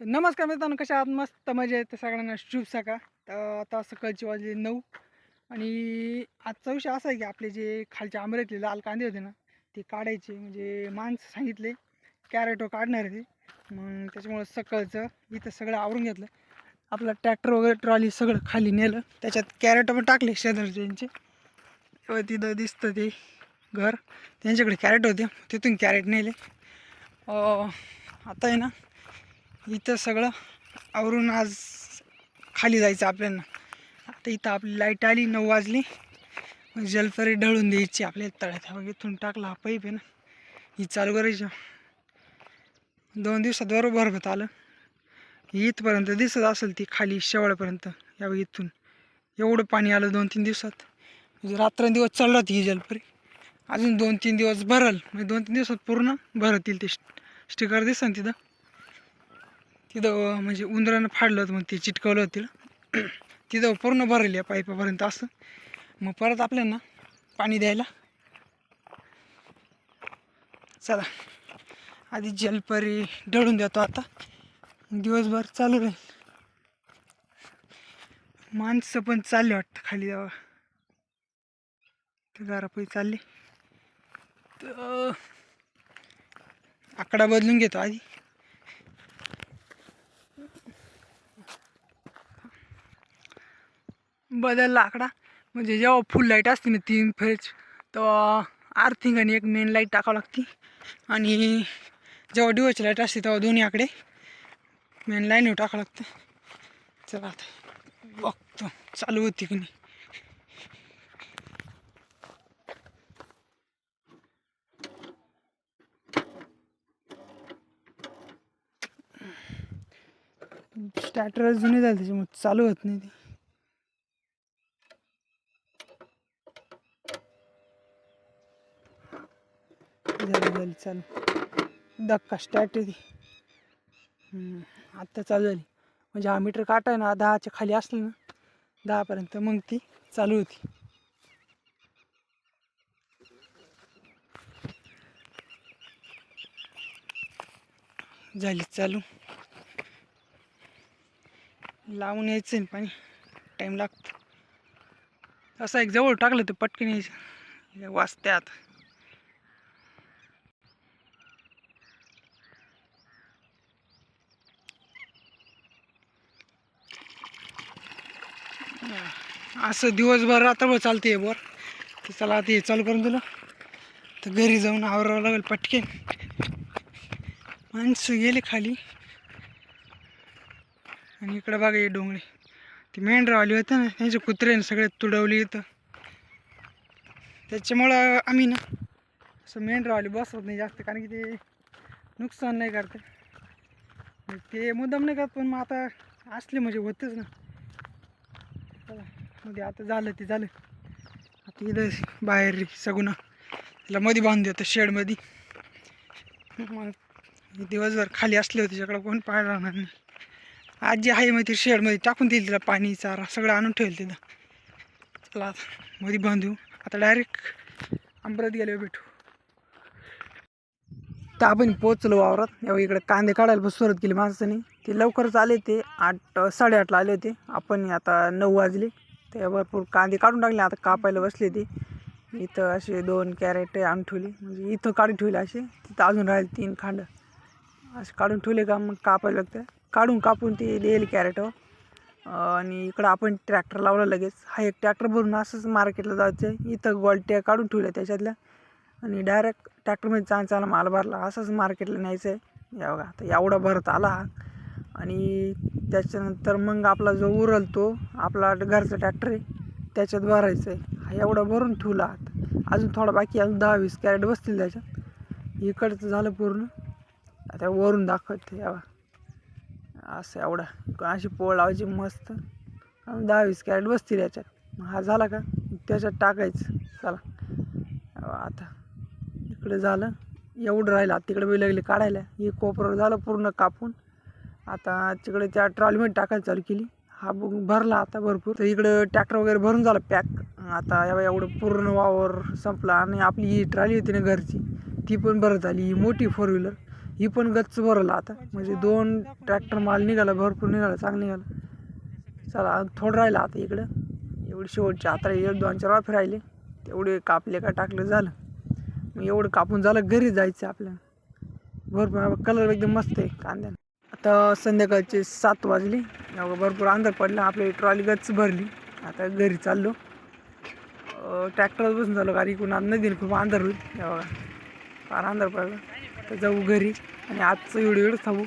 तर नमस्कार मित्रांनो कशा आहात? मस्त मजा तर सगळ्यांना शुभ सका तर आता सकाळची वाजले नऊ आणि आजचा विषय असा आहे की आपले जे खालचे आमरेतले लाल कांदे होते ना ते काढायचे. म्हणजे माणसं सांगितले कॅरेटो काढणार आहे ते. मग त्याच्यामुळं सकाळचं इथं सगळं आवरून घेतलं. आपला ट्रॅक्टर वगैरे ट्रॉली सगळं खाली नेलं. त्याच्यात कॅरेटो पण टाकले शेजारच्यांचे तेव्हा तिथं दिसतं ते घर. त्यांच्याकडे कॅरेट होते. तिथून कॅरेट नेले. आता आहे ना इथं सगळं आवरून आज खाली जायचं आपल्याला. आता इथं आपली लाइट आली नऊ वाजली. मग जलपरी ढळून द्यायची आपल्या तळ्यात. मग इथून टाकला हा पाईप आहे ना. ही चालू करायची. दोन दिवसात बरोबर भरत आलं. इथपर्यंत दिसत असेल ती खाली शेवळपर्यंत या इथून. एवढं पाणी आलं दोन तीन दिवसात. म्हणजे रात्रंदिवस चालू ही जलपरी अजून दोन तीन दिवस भरल. म्हणजे दोन तीन दिवसात पूर्ण भरतील ते स्टिकर दिसन तिथं. तिथं म्हणजे उंदरानं फाडलं होतं मग ते चिटकवलं होतं तिथं पूर्ण भरली आहे पाईपापर्यंत असं. मग परत आपल्याला पाणी द्यायला. चला. आधी जलपरी ढळून देतो आता. दिवसभर चालू राहील. माणसं पण चालले वाटतं खाली जावा. ते जरा चालले. तर आकडा बदलून घेतो आधी. बदलला आकडा म्हणजे जेव्हा फुल लाइट असते ना तीन फेज तेव्हा आर्थिंग आणि एक मेन लाइट टाकावं लागते. आणि जेव्हा डिओची लाइट असते तेव्हा दोन्ही आकडे मेन लाईनवर टाकावं लागतं. चला आता बघतो चालू होती की नाही. स्टार्टर जुने झाले त्याच्यामुळे चालू होत नाही ते. झाली झाली चालू. धक्का स्टार्ट आहे ती. आत्ता चालू झाली. म्हणजे हा मीटर काटा आहे ना दहाच्या खाली असलं ना दहापर्यंत मग ती चालू होती. झाली चालू. लावून यायचं ना पाणी. टाईम लागतो. असं एक जवळ टाकलं तर पटकन यायचं. वाचते आता. असं दिवसभर रात्रभर चालते बोर. तर चला आता हे चालू करून दिलं. तर घरी जाऊन आवरावं लागेल पटकेन. माणसं गेले खाली. आणि इकडं बघा हे डोंगरे. ती मेंढरा आली होते ना त्यांचे कुत्र्याने सगळे तुडवली इथं. त्याच्यामुळं आम्ही ना असं मेंढरवाली बसवत नाही जास्त कारण की ते नुकसान नाही करते. ते मुद्दाम नाही करत पण मग आता असले म्हणजे होतेच ना. मध्ये आता झालं ते झालं. आता इथं बाहेर सगुना तिला मध्ये बांधू आता शेडमध्ये मग दिवसभर खाली असले होते त्याच्याकडं कोण पाहायला राहणार नाही. आजी आहे मग ती शेडमध्ये टाकून देईल तिला पाणी चारा सगळं आणून ठेवेल तिथं. चला आता मध्ये बांधू. आता डायरेक्ट अमरात गेल्यावर भेटू. तर आपण पोचलो वावरात. यावं इकडे कांदे काढायला सुरुवात केली माणसाने. ते लवकरच आले ते आठ साडेआठला आले होते. आपण आता नऊ वाजले. ते भरपूर कांदे काढून टाकले. आता कापायला बसले ते. इथं असे दोन कॅरेट आणून ठेवले. म्हणजे इथं काढून ठेवले असे. तिथं अजून राहिले तीन खांड. असे काढून ठेवले का मग कापायला लागतं. काढून कापून ते देईल कॅरेटवर आणि इकडं आपण ट्रॅक्टर लावला लगेच. हा एक ट्रॅक्टर भरून असंच मार्केटला जायचं. आहे इथं गोलट्या काढून ठेवल्या त्याच्यातल्या. आणि डायरेक्ट ट्रॅक्टरमध्ये चांग चांगला माल भरला. असंच मार्केटला न्यायचं आहे या बघा आता एवढा भरत आला हा. आणि त्याच्यानंतर मग आपला जो उरल तो आपला घरचा ट्रॅक्टर आहे त्याच्यात भरायचं आहे हा एवढा भरून ठेवला आता. अजून थोडा बाकी अजून दहा वीस कॅरेट बसतील त्याच्यात. इकडचं झालं पूर्ण. आता वरून दाखवते या असं एवढा. अशी पोळ लावायची मस्त. अजून दहा वीस कॅरेट बसतील याच्यात. मग हा झाला का? त्याच्यात टाकायचं. चला. आता इकडे झालं. एवढं राहिलं. तिकडे बी लागले काढायला. हे कोपरं झालं पूर्ण कापून. आता तिकडे त्या ट्रॉलीमध्ये टाकायला चालू केली. हा बघ भरला आता भरपूर. तर इकडं ट्रॅक्टर वगैरे भरून झाला पॅक. आता या एवढं पूर्ण वावर संपला आणि आपली ही ट्रॉली होती ना घरची ती पण भरत झाली. ही मोठी फोर व्हीलर ही पण गच्च भरला आता. म्हणजे दोन ट्रॅक्टर माल निघाला भरपूर निघाला चांगलं निघाला. चला थोडं राहिलं आता इकडं. एवढी शेवटची आता एक दोन चार वाफे राहिले. तेवढे कापले का टाकलं झालं. मग एवढं कापून झालं घरी जायचं आपल्याला. भरपूर कलर एकदम मस्त आहे कांद्यानं. आता संध्याकाळचे सात वाजले. भरपूर अंधार पडला. आपली ट्रॉली गच भरली. आता घरी चाललो. ट्रॅक्टरवर बसून चाललो. कारण इकडून आज नदीला खूप अंधार होईल. फार अंधार पडला. तर जाऊ घरी. आणि आजचं व्हिडिओ एवढंच थांबू.